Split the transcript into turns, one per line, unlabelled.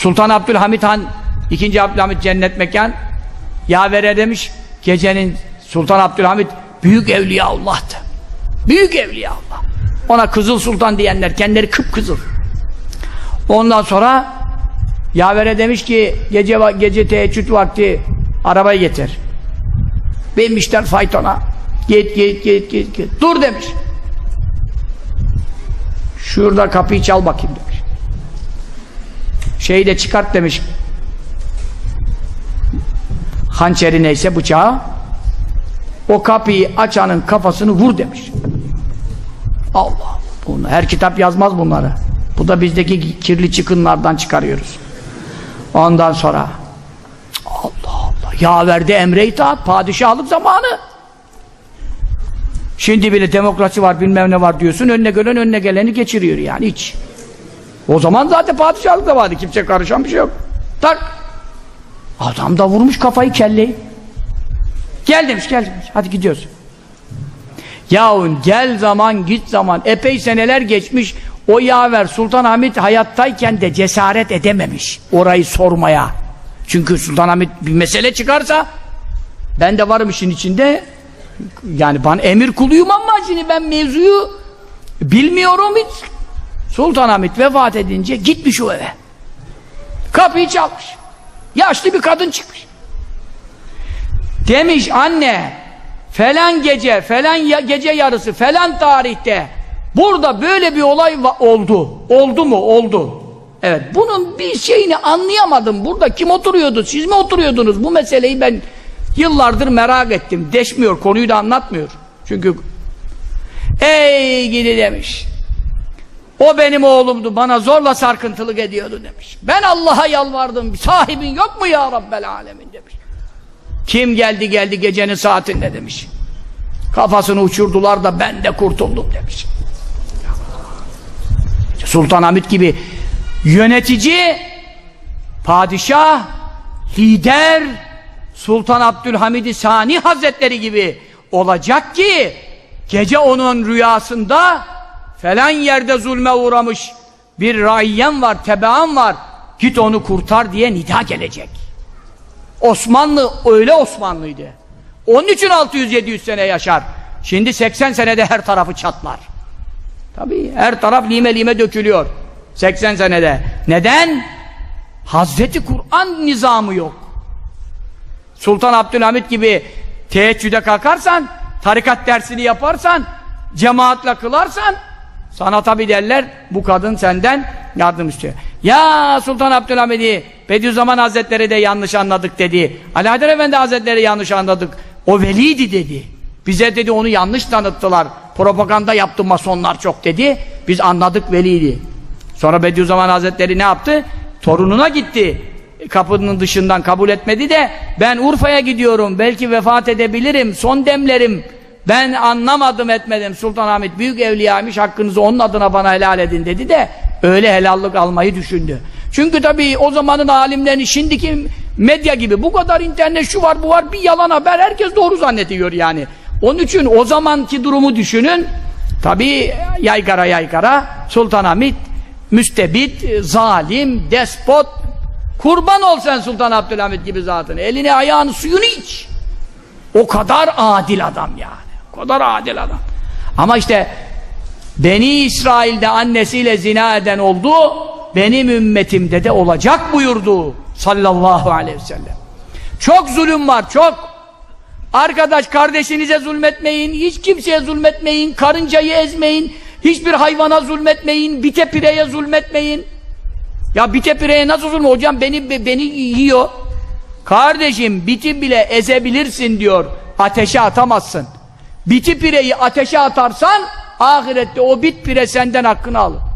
Sultan Abdülhamit Han, ikinci Abdülhamit cennet mekan, yavere demiş, gecenin Sultan Abdülhamit büyük evliya Allah'tı. Büyük evliya Allah. Ona Kızıl Sultan diyenler, kendileri kıpkızıl. Ondan sonra yavere demiş ki gece gece teheccüd vakti arabayı getir. Binmişler faytona. Git git git git git. Dur demiş. Şurada kapıyı çal bakayım demiş. Şeyi de çıkart demiş. Hançeri neyse bıçağı. O kapıyı açanın kafasını vur demiş. Allah. Bunu, her kitap yazmaz bunları. Bu da bizdeki kirli çıkınlardan çıkarıyoruz. Ondan sonra Allah Allah. Ya verdi emre itaat. Padişahlık zamanı. Şimdi bile demokrasi var bilmem ne var diyorsun. Önüne gelen önüne geleni geçiriyor yani hiç. O zaman zaten padişahlık da vardı. Kimse karışan bir şey yok. Tak. Adam da vurmuş kafayı kelleyi. Gel demiş gel demiş. Hadi gidiyoruz. Yahu gel zaman git zaman epey seneler geçmiş o yaver Sultan Hamid hayattayken de cesaret edememiş orayı sormaya. Çünkü Sultan Hamid bir mesele çıkarsa ben de varım işin içinde yani ben emir kuluyum ama şimdi ben mevzuyu bilmiyorum hiç. Sultan vefat edince gitmiş o eve. Kapıyı çalmış. Yaşlı bir kadın çıkmış. Demiş anne falan gece falan gece yarısı falan tarihte burada böyle bir olay oldu. Oldu mu? Oldu. Evet bunun bir şeyini anlayamadım. Burada kim oturuyordu? Siz mi oturuyordunuz? Bu meseleyi ben yıllardır merak ettim. Deşmiyor konuyu da anlatmıyor. Çünkü ey gidi demiş. O benim oğlumdu. Bana zorla sarkıntılık ediyordu demiş. Ben Allah'a yalvardım. Sahibin yok mu ya Rabbel Alemin demiş. Kim geldi geldi gecenin saatinde demiş. Kafasını uçurdular da ben de kurtuldum demiş. Sultan Hamid gibi yönetici, padişah, lider, Sultan Abdülhamid Sani Hazretleri gibi olacak ki gece onun rüyasında falan yerde zulme uğramış bir raiyen var, tebaan var git onu kurtar diye nida gelecek. Osmanlı öyle Osmanlıydı. Onun için 600-700 sene yaşar. Şimdi 80 senede her tarafı çatlar. Tabii her taraf lime lime dökülüyor. 80 senede. Neden? Hazreti Kur'an nizamı yok. Sultan Abdülhamit gibi teheccüde kalkarsan, tarikat dersini yaparsan, cemaatle kılarsan, sana tabi derler, bu kadın senden yardım istiyor. Ya Sultan Abdülhamid'i Bediüzzaman Hazretleri de yanlış anladık dedi. Haydar Efendi Hazretleri yanlış anladık. O veliydi dedi. Bize dedi onu yanlış tanıttılar. Propaganda yaptı masonlar çok dedi. Biz anladık veliydi. Sonra Bediüzzaman Hazretleri ne yaptı? Torununa gitti. Kapının dışından kabul etmedi de ben Urfa'ya gidiyorum. Belki vefat edebilirim. Son demlerim. Ben anlamadım etmedim. Sultan Hamid büyük evliyaymış. Hakkınızı onun adına bana helal edin dedi de öyle helallik almayı düşündü. Çünkü tabii o zamanın alimlerini şimdiki medya gibi bu kadar internet şu var bu var bir yalan haber herkes doğru zannediyor yani. Onun için o zamanki durumu düşünün. Tabii yaygara yaygara Sultan Hamid müstebit, zalim, despot kurban ol sen Sultan Abdülhamid gibi zatını. Elini ayağını suyunu iç. O kadar adil adam yani. Kadar adil adam. Ama işte Beni İsrail'de annesiyle zina eden oldu, benim ümmetimde de olacak buyurdu sallallahu aleyhi ve sellem. Çok zulüm var, çok. Arkadaş kardeşinize zulmetmeyin, hiç kimseye zulmetmeyin, karıncayı ezmeyin, hiçbir hayvana zulmetmeyin, bite pireye zulmetmeyin. Ya bite pireye nasıl zulme? Hocam beni beni yiyor. Kardeşim biti bile ezebilirsin diyor. Ateşe atamazsın. Biti pireyi ateşe atarsan ahirette o bit pire senden hakkını alır.